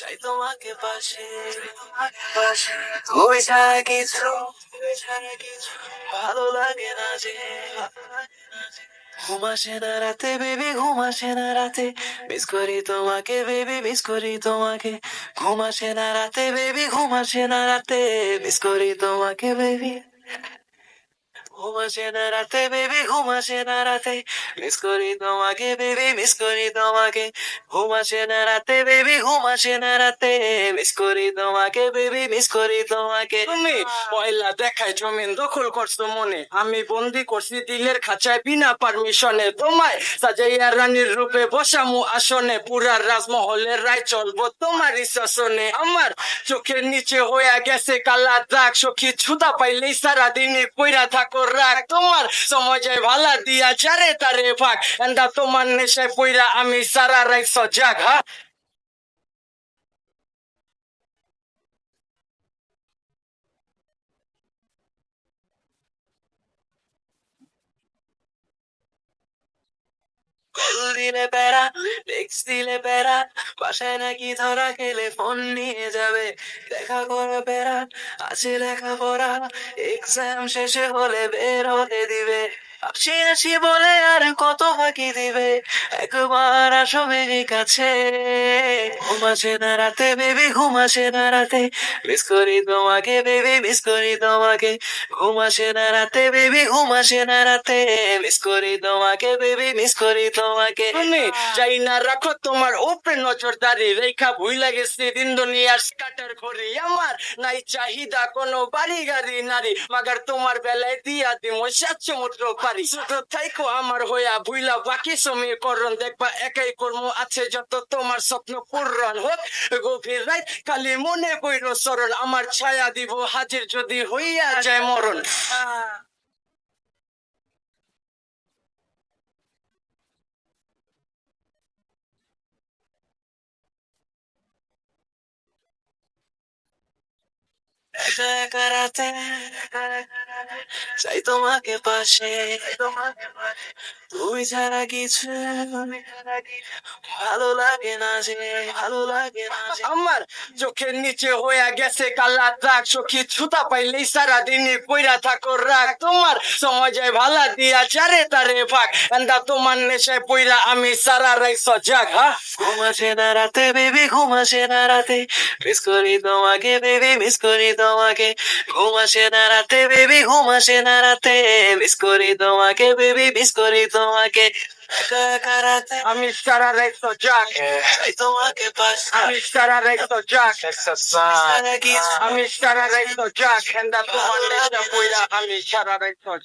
চাই তোমাকে পাশে তুই ছাড়া কিছু ভালো লাগে না যে ঘুমাসে না রাতে বেবি ঘুমাসে না রাতে মিস করি তোমাকে বেবি মিস করি তোমাকে ঘুমাসে না রাতে বেবি ঘুমাসে না রাতে মিস করি তোমাকে বেবি তুমি পয়লা দেখায় জমিন দখল করছ মনে। আমি বন্দি করছি দিলের খাঁচায় বিনা পারমিশনে। তোমায় সাজাইয়া রানীর রূপে বসামু আসনে। পুরা রাজমহলের রায় চলবো তোমার শাসনে। আমার চোখের নিচে হয়ে গেছে কালা দাগ। সখী ছুতা পাইলেই সারাদিনে কইরা থাকো রাগ তোমার সমাজে ভালা দিয়া চারে তারে ভাগ। এন্দা তোমার নেশায় পইরা আমি সারা রাই জাগ হা কল দিলে বেড়া টেক্স দিলে বেড়া, বাসায় নাকি ধরা খেলে ফোন নিয়ে যাবে। দেখা করে বেড়া, আছে লেখাপড়া এক্সাম শেষে হলে বের হতে দিবে। বলে আর কত দিবে? একবার আসো বেবি কাছে। না রাতে বেবি না রাতে। মিস করি তোমাকে বেবি মিস করি তোমাকে। না রাতে বেবি না রাতে। মিস করি তোমাকে বেবি মিস করি তোমাকে। তুমি যাই না রাখো তোমার উপরে নজরদারি। রেখা ভুই লাগে দিন দুনিয়ার স্কাটার ঘড়ি। আমার নাই চাহিদা কোনো বাড়ি গাড়ি নারী। মাগার তোমার বেলায় দিয়া দিম সাত সমুদ্র ছোট থাইকো আমার হইয়া ভুইলা বাকি সমীকরণ দেখবা একাই কর্ম আছে যত তোমার স্বপ্ন পূরণ হোক, গভীর রাত কালি মনে কইর সরল আমার ছায়া দিব হাজির যদি হইয়া যায় মরণ। রাতে চাই তোমাকে পাশে। তুই ছাড়া কিছু ভালো লাগে না যে ভালো লাগে না আমার চোখের নিচে হইয়া গেছে কালা দাগ সখী ছুতা পাইলেই সারা দিনে কইরা থাকো রাগ। তোমার সমাজে ভালা দিয়া চারে তারে ভাগ এন্দা তোমার নেশায় পইরা আমি সারা রাই সজাগ হা? ঘুমাসে না রাতে বেবি ঘুমাসে না রাতে। মিস করি তোমাকে বেবি মিস করি তোমাকে। ঘুমাসে না রাতে বেবি ঘুমাসে না রাতে মিস করি তোমাকে বেবি মিস করি তোমাকে রাতে আমি সারা রাই সজাগ চাই তোমাকে পাশ আমি সারা সজাগ ছাড়া কিছু আমি সারা রাই সজাগ এন্দা তোমার নেশায় পইরা আমি সারা রাই সজাগ